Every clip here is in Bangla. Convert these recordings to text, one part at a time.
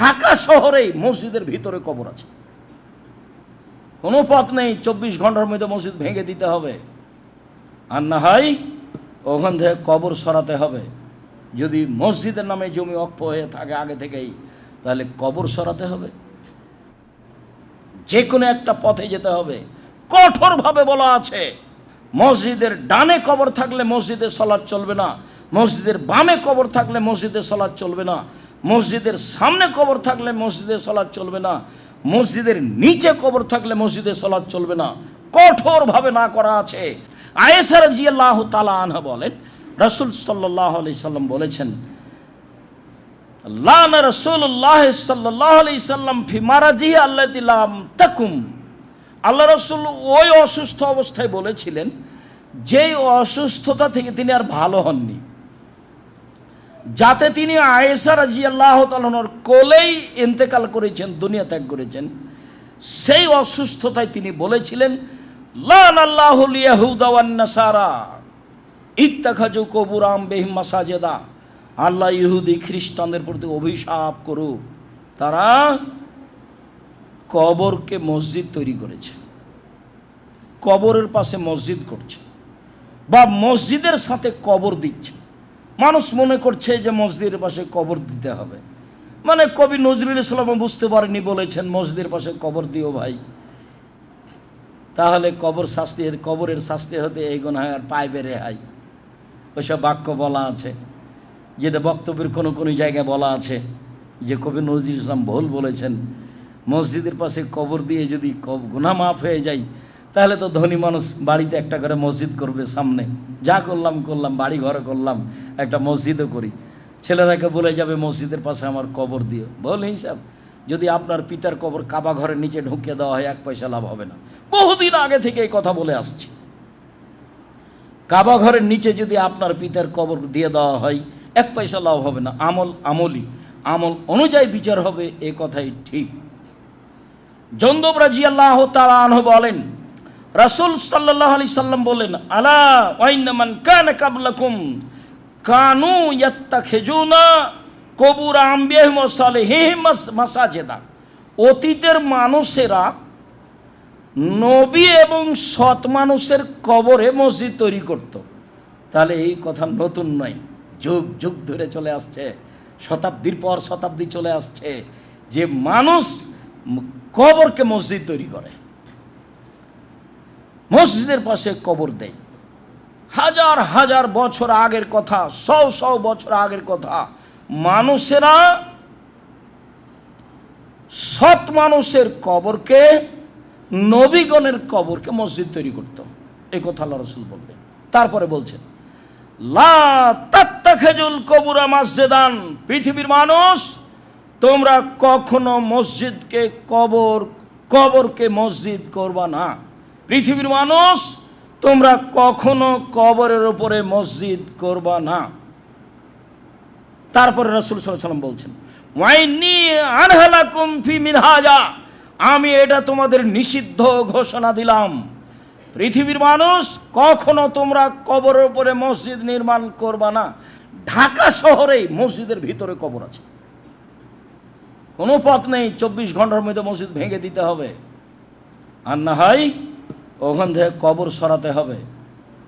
ঢাকা শহরেই মসজিদের ভিতরে কবর আছে। কোনো পথ নেই, চব্বিশ ঘণ্টার মধ্যে মসজিদ ভেঙে দিতে হবে। আর না হয় ওখান থেকে কবর সরাতে হবে। যদি মসজিদের নামে জমি অক্ষ হয়ে থাকে আগে থেকেই, তাহলে কবর সরাতে হবে। যে কোনো একটা পথে যেতে হবে। কঠোরভাবে বলা আছে, মসজিদের ডানে কবর থাকলে মসজিদে সলাদ চলবে না, মসজিদের বামে কবর থাকলে মসজিদে সলাৎ চলবে না। মসজিদের সামনে কবর থাকলে মসজিদে সলাৎ চলবে না। মসজিদের নিচে কবর থাকলে মসজিদে সলাৎ চলবে না। কঠোরভাবে না করা আছে। আয়েসার জিয়াল্লাহ তালা আনহা বলেন, রসুল সাল্লাহ আলি সাল্লাম বলেছেন আল্লাহ রসুল্লাহ সাল্লাহ আলি সাল্লাম ফিমারাজি আল্লাহ দিলাম তাকুম। আল্লাহ রসুল ওই অসুস্থ অবস্থায় বলেছিলেন, যেই অসুস্থতা থেকে তিনি আর ভালো হননি। যাতে তিনি আয়েসা রাজি আল্লাহ তালনর কোলেই ইন্তেকাল করেছেন, দুনিয়া ত্যাগ করেছেন, সেই অসুস্থতায় তিনি বলেছিলেন লান আল্লাহুল ইয়াহুদা ওয়ান নাসারা ইত্তাখাজু কবুরাম বেহিম মাসাজেদা, আল্লাহ ইহুদি খ্রিস্টানদের প্রতি অভিশাপ করুক। তারা কবরকে মসজিদ তৈরি করেছে। কবরের পাশে মসজিদ করছে বা মসজিদের সাথে কবর দিচ্ছে। মানুষ মনে করছে যে মসজিদের পাশে কবর দিতে হবে। মানে কবি নজরুল ইসলাম বুঝতে পারেনি বলেছেন, মসজিদের পাশে কবর দিও ভাই। তাহলে কবর শাস্তি, কবরের শাস্তি হতে এই গুণাগার পায় বেড়ে হাই। ওইসব বাক্য বলা আছে, যেটা বক্তব্যের কোনো কোনো জায়গায় বলা আছে, যে কবি নজরুল ইসলাম ভুল বলেছেন। মসজিদের পাশে কবর দিয়ে যদি কব গুণা মাফ হয়ে যায়, তাহলে তো ধনী মানুষ বাড়িতে একটা করে মসজিদ করবে সামনে। যা করলাম করলাম বাড়ি ঘরে করলাম। একটা মসজিদও করি। ছেলেরাকে বলে যাবে, মসজিদের পাশে আমার কবর দিও। বল হিসাব। যদি আপনার পিতার কবর কাবা ঘরের নিচে ঢুকিয়ে দেওয়া হয়, এক পয়সা লাভ হবে না। বহুদিন আগে থেকে এই কথা বলে আসছি। কাবা ঘরের নিচে যদি আপনার পিতার কবর দিয়ে দেওয়া হয়, এক পয়সা লাভ হবে না। আমল আমলি। আমল অনুযায়ী বিচার হবে, এ কথাই ঠিক। জন্দব রাজি আল্লাহ তালাহ বলেন, রাসুল সাল্লাহ আলি সাল্লাম বলেন, আলা ওয়াইনামান কান কাবলাকুম কানু ইয়াত্তা খেজুনা কবুর আম্বিয়াহ সালেহিম মাসাজেদা। অতীতের মানুষেরা নবী এবং সৎ মানুষের কবরে মসজিদ তৈরি করত। তাহলে এই কথা নতুন নয়। যুগ যুগ ধরে চলে আসছে। শতাব্দীর পর শতাব্দী চলে আসছে যে মানুষ কবরকে মসজিদ তৈরি করে। মসজিদের পাশে কবর দেয়। হাজার হাজার বছর আগের কথা, শও শও বছর আগের কথা। মানুষেরা সৎ মানুষের কবরকে, নবীগণের কবরকে মসজিদ তৈরি করত। এই কথা আল্লাহ রসুল বললেন। তারপরে বলছেন, লা তাত্তাখেজুল কবুরা মসজিদান। পৃথিবীর মানুষ, তোমরা কখনো মসজিদকে কবর, কবরকে মসজিদ করবা না। পৃথিবীর মানুষ তোমরা কখনো কবরের উপরে মসজিদ করবা না। তারপরে রসুল সাল্লাম বলছেন ওয়াইনি আনহালাকুম ফি মিনহাজা। আমি এটা তোমাদের নিষিদ্ধ ঘোষণা দিলাম। পৃথিবীর মানুষ কখনো তোমরা কবরের উপরে মসজিদ নির্মাণ করবা না। ঢাকা শহরেই মসজিদের ভিতরে কবর আছে। কোনো পথ নেই, চব্বিশ ঘণ্টার মধ্যে মসজিদ ভেঙে দিতে হবে। আর না হয় ওখান থেকে কবর সরাতে হবে।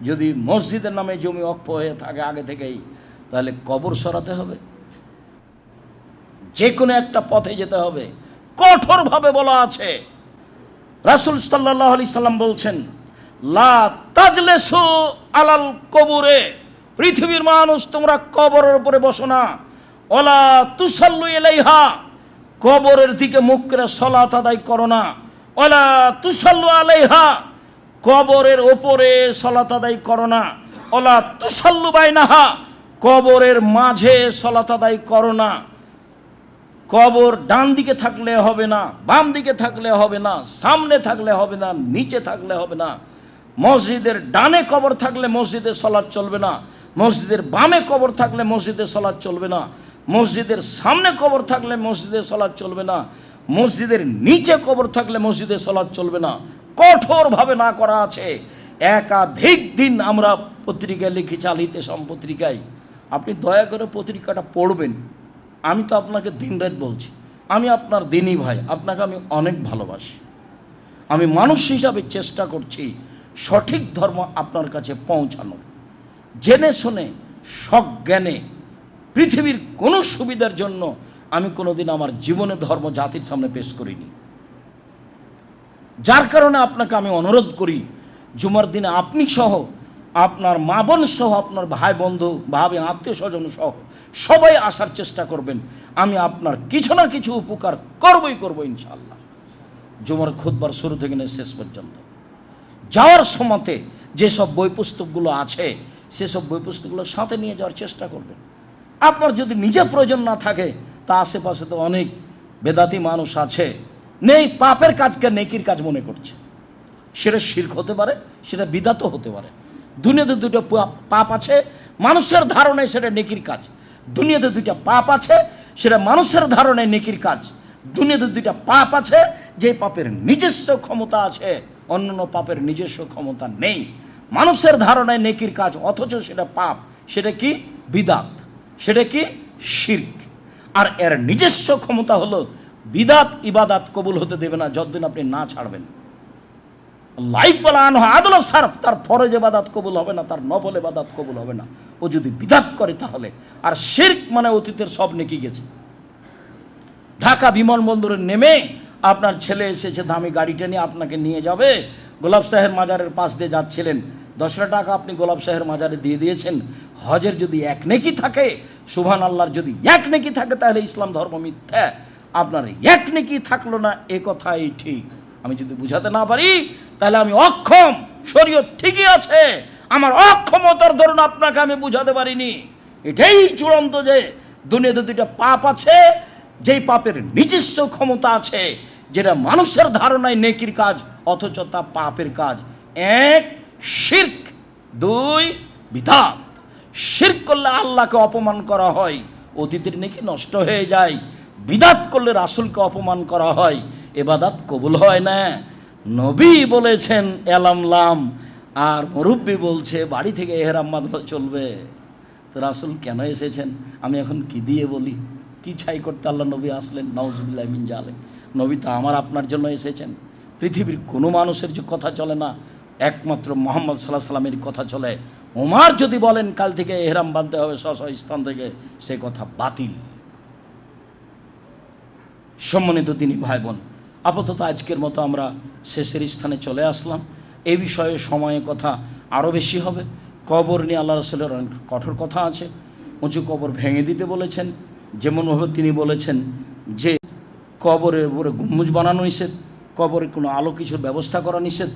যদি মসজিদের নামে জমি অক্ষ হয়ে থাকে আগে থেকেই, তাহলে কবর সরাতে হবে। যে কোনো একটা পথে যেতে হবে। কঠোরভাবে বলা আছে। রাসুল সাল্লাহ আলি সাল্লাম বলছেন, লা তাজলেসু আলাল কবরে। পৃথিবীর মানুষ, তোমরা কবরের উপরে বসো না। ওলা তুসাল্লু এলাইহা কবরের দিকে মুখ করে সলাত আদায় করো না। ওলা তুসাল্লু আলাইহা। কবরের ওপরে সলাত আদায় করো না। ওলা তুসাল্লু বাইনাহা। কবরের মাঝে সলাত আদায় করো না। কবর ডান দিকে থাকলে হবে না, বাম দিকে থাকলে হবে না, সামনে থাকলে হবে না, নিচে থাকলে হবে না। মসজিদের ডানে কবর থাকলে মসজিদে সলাদ চলবে না। মসজিদের বামে কবর থাকলে মসজিদে সলাদ চলবে না। মসজিদের সামনে কবর থাকলে মসজিদে সলাৎ চলবে না। মসজিদের নিচে কবর থাকলে মসজিদে সলাদ চলবে না। কঠোরভাবে না করা আছে। একাধিক দিন আমরা পত্রিকায় লিখি, চালিতে পত্রিকায় আপনি দয়া করে পত্রিকাটা পড়বেন। আমি তো আপনাকে দিনরাত বলছি। আমি আপনার দিনই ভাই, আপনাকে আমি অনেক ভালোবাসি। আমি মানুষ হিসাবে চেষ্টা করছি সঠিক ধর্ম আপনার কাছে পৌঁছানো জেনে শুনে, সজ্ঞানে পৃথিবীর কোনো সুবিধার জন্য আমি কোনোদিন আমার জীবনে ধর্ম জাতির সামনে পেশ করিনি। যার কারণে আপনাকে আমি অনুরোধ করি, জুমার দিনে আপনি সহ, আপনার মা বোন সহ, আপনার ভাই বন্ধু, ভাবে, আত্মীয় স্বজন সহ, সবাই আসার চেষ্টা করবেন। আমি আপনার কিছু না কিছু উপকার করবই করব ইনশাল্লাহ জুমার খুদবার শুরু থেকে নিয়ে শেষ পর্যন্ত। যাওয়ার সময়তে যেসব বই পুস্তকগুলো আছে, সেসব বই পুস্তকগুলো সাথে নিয়ে যাওয়ার চেষ্টা করবেন। আপনার যদি নিজে প্রয়োজন না থাকে, তা আশেপাশে তো অনেক বেদাতি মানুষ আছে নেই, পাপের কাজকে নেকির কাজ মনে করছে। সেটা শির্ক হতে পারে, সেটা বিদাতও হতে পারে। দুনিয়াতে দুটো পাপ আছে, মানুষের ধারণায় সেটা নেকির কাজ। দুনিয়াতে দুইটা পাপ আছে, সেটা মানুষের ধারণায় নেকির কাজ। দুনিয়াতে দুইটা পাপ আছে, যে পাপের নিজস্ব ক্ষমতা আছে, অন্যান্য পাপের নিজস্ব ক্ষমতা নেই। মানুষের ধারণায় নেকির কাজ, অথচ সেটা পাপ। সেটা কি? বিদাত। সেটা কি? শির্ক। আর এর নিজস্ব ক্ষমতা হলো বিদাত ইবাদাত কবুল হতে দেবে না যতদিন আপনি না ছাড়বেন। লাইফ বলা আন আদল সার্ফ, তার ফরজ এবাদাত কবুল হবে না, তার নফল এবাদাত কবুল হবে না। ও যদি বিদাত করে তাহলে, আর শির্ক মানে অতীতের সব নেকি গেছে। ঢাকা বিমানবন্দরে নেমে আপনার ছেলে এসেছে, দামি গাড়িটা নিয়ে আপনাকে নিয়ে যাবে। গোলাপ সাহের মাজারের পাশ দিয়ে যাচ্ছিলেন। দশটা টাকা আপনি গোলাপ সাহের মাজারে দিয়ে দিয়েছেন। হজের যদি এক নেকি থাকে সুভান আল্লাহর যদি এক নেকি থাকে, তাহলে ইসলাম ধর্ম মিথ্যা। আপনার এক নেকি থাকল না, এ কথাই ঠিক। আমি যদি বুঝাতে না পারি, তাহলে আমি অক্ষম, শরীয়ত ঠিকই আছে, আমার অক্ষমতার ধরুন আপনাকে আমি বুঝাতে পারিনি। এটাই চূড়ান্ত যে দুনিয়াতে দুইটা পাপ আছে, যেই পাপের নিজস্ব ক্ষমতা আছে, যেটা মানুষের ধারণায় নেকির কাজ, অথচ তা পাপের কাজ। এক, শির্ক। দুই, বিধান। শির্ক করলে আল্লাহকে অপমান করা হয়, অতীতের নেকি নষ্ট হয়ে যায় বিদাত করলে রাসূলকে অপমান করা হয়, এবাদাত কবুল হয় না। নবী বলেছেন এলামলাম আর মুরব্বী বলছে, বাড়ি থেকে এহেরাম বাঁধলে চলবে। তো রাসুল কেন এসেছেন? আমি এখন কি দিয়ে বলি? কি ছাই করতে আল্লাহ নবী আসলেন? নওজুবিল্লাহ মিন জালে নবী তো আমার আপনার জন্য এসেছেন। পৃথিবীর কোনো মানুষের যে কথা চলে না, একমাত্র মোহাম্মদ সাল্লাহ সাল্লামের কথা চলে। ওমার যদি বলেন, কাল থেকে এহরাম বাঁধতে হবে স্ব স্থান থেকে, সে কথা বাতিল। সম্মানিত তিনি ভাই বোন আপাতত আজকের মতো আমরা শেষের স্থানে চলে আসলাম। এই বিষয়ে সময়ে কথা আরও বেশি হবে। কবর নিয়ে আল্লাহ রসুলের অনেক কঠোর কথা আছে। উঁচু কবর ভেঙে দিতে বলেছেন। যেমনভাবে তিনি বলেছেন যে কবরের উপরে গুম্বুজ বানানো নিষেধ, কবরে কোনো আলো কিছুর ব্যবস্থা করা নিষেধ,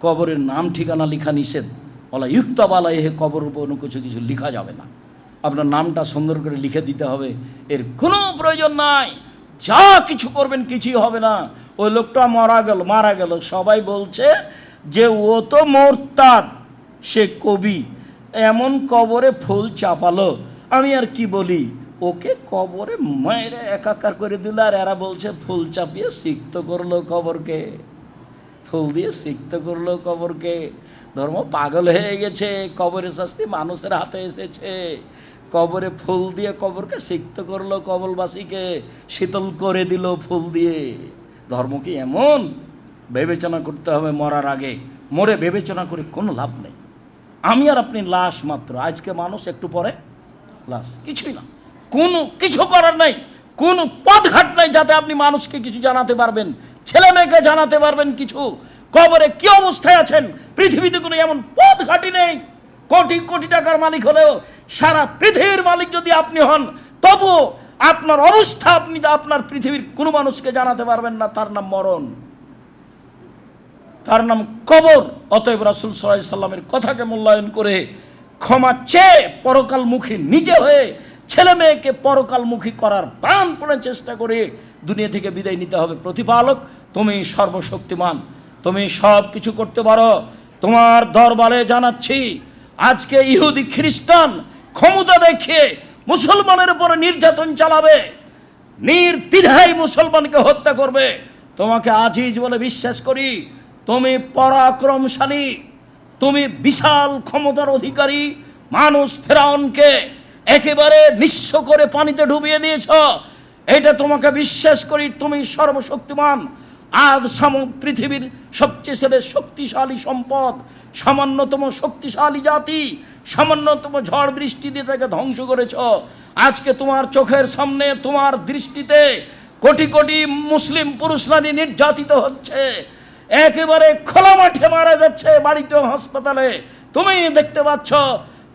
কবরের নাম, ঠিকানা লেখা নিষেধ। বলা ইউক্তাবালা এহে কবর উপর কিছু কিছু লেখা যাবে না। আপনার নামটা সুন্দর করে লিখে দিতে হবে। এর কোনো প্রয়োজন নাই। যা কিছু করবেন কিছুই হবে না। ওই লোকটা মারা গেল মারা গেল। সবাই বলছে যে, ও তো মোরতাদ, সে কবি। এমন কবরে ফুল চাপালো। আমি আর কি বলি? ওকে কবরে মায়ের একাকার করে দিল, আর এরা বলছে, ফুল চাপিয়ে সিক্ত করল কবরকে। ফুল দিয়ে সিক্ত করল কবরকে। ধর্ম পাগল হয়ে গেছে, কবরের শাস্তি মানুষের হাতে এসেছে। কবরে ফুল দিয়ে কবরকে সিক্ত করল কবলবাসীকে, শীতল করে দিল ফুল দিয়ে। ধর্ম কি এমন? বিবেচনা করতে হবে মরার আগে। মরে বিবেচনা করে কোনো লাভ নেই। আমি আর আপনি লাশ মাত্র। আজকে মানুষ একটু পরে লাশ। কিছুই না। কোনো কিছু করার নাই। কোনো পথঘাট নাই যাতে আপনি মানুষকে কিছু জানাতে পারবেন। ছেলে মেয়েকে জানাতে পারবেন কিছু। কবরে কি অবস্থায় আছেন? পৃথিবীতে কোনো এমন পথঘাটি নেই। কোটি কোটি টাকার মালিক হলেও সারা পৃথিবীর মালিক যদি আপনি হন তবুও আপনার অবস্থা আপনি আপনার পৃথিবীর কোনো মানুষকে জানাতে পারবেন না, তার নাম মরণ। তার নাম কবর। অতএব রাসুল সাল্লাহ সাল্লামের কথাকে মূল্যায়ন করে ক্ষমা চেয়ে পরকালমুখী নিজে হয়ে ছেলে মেয়েকে পরকালমুখী করার প্রাণ প্রাণপণে চেষ্টা করে দুনিয়া থেকে বিদায় নিতে হবে। প্রতিপালক, তুমি সর্বশক্তিমান, তুমি সব কিছু করতে পারো। তোমার দরবারে জানাচ্ছি, আজকে ইহুদি খ্রিস্টান ক্ষমতা দেখিয়ে মুসলমানের উপরে নির্যাতন চালাবে, নির্দ্বিধায় মুসলমানকে হত্যা করবে। তোমাকে আজিজ বলে বিশ্বাস করি, তুমি পরাক্রমশালী, তুমি বিশাল ক্ষমতার অধিকারী, মানুষ ফেরাউনকে একেবারে নিঃস্ব করে পানিতে ডুবিয়ে দিয়েছ। এটা তোমাকে বিশ্বাস করি, তুমি সর্বশক্তিমান। আজ সাম পৃথিবীর সবচেয়ে শক্তিশালী সম্পদ, সামান্যতম শক্তিশালী জাতি সামান্যতম ঝড় বৃষ্টি দিয়ে তাকে ধ্বংস করেছ। আজকে তোমার চোখের সামনে, তোমার দৃষ্টিতে কোটি কোটি মুসলিম পুরুষ নারী নির্যাতিত হচ্ছে। একেবারে খোলা মাঠে মারা যাচ্ছে বাড়িতে হাসপাতালে। তুমি দেখতে পাচ্ছ,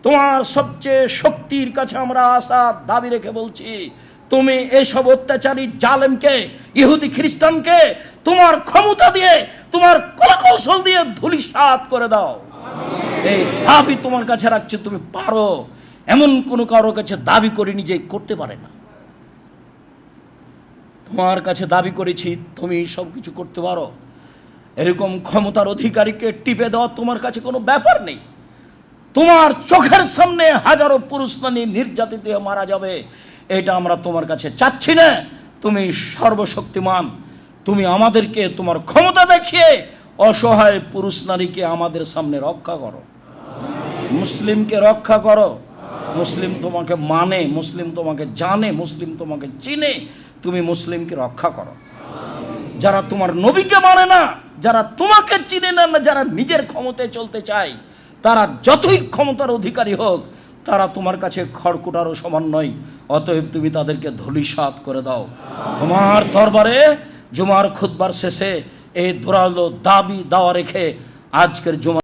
তোমার সবচেয়ে শক্তির কাছে আমরা আশা দাবি রেখে বলছি, তুমি এসব অত্যাচারী জালেমকে, ইহুদি খ্রিস্টানকে তোমার ক্ষমতা দিয়ে, তোমার কলাকৌশল দিয়ে ধুলিসাৎ করে দাও। এই দাবি তোমার কাছে রাখছে, তুমি পারো। এমন কোনো কারোর কাছে দাবি করিনি যে করতে পারে না। তোমার কাছে দাবি করেছি, তুমি সব কিছু করতে পারো। এরকম ক্ষমতার অধিকারীকে টিপে দেওয়া তোমার কাছে কোনো ব্যাপার নেই। তোমার চোখের সামনে হাজারো পুরুষ নারী নির্যাতিত হয়ে মারা যাবে। এটা আমরা তোমার কাছে চাচ্ছি না। তুমি সর্বশক্তিমান। তুমি আমাদেরকে তোমার ক্ষমতা দেখিয়ে অসহায় পুরুষ নারীকে আমাদের সামনে রক্ষা করো। মুসলিমকে রক্ষা করো। মুসলিম তোমাকে মানে মুসলিম তোমাকে জানে, মুসলিম তোমাকে চিনে, তুমি মুসলিমকে রক্ষা করো। যারা তোমার নবীকে মানে না, যারা তোমাকে চিনে না না যারা নিজের ক্ষমতায় চলতে চায়, তারা যতই ক্ষমতার অধিকারী হোক, তারা তোমার কাছে খড়কুটারও সমান নয়। অতএব তুমি তাদেরকে ধলিসাৎ করে দাও। তোমার দরবারে জুমার খুতবার শেষে এই ধরালো দাবি দাওয়া রেখে আজকের জুমা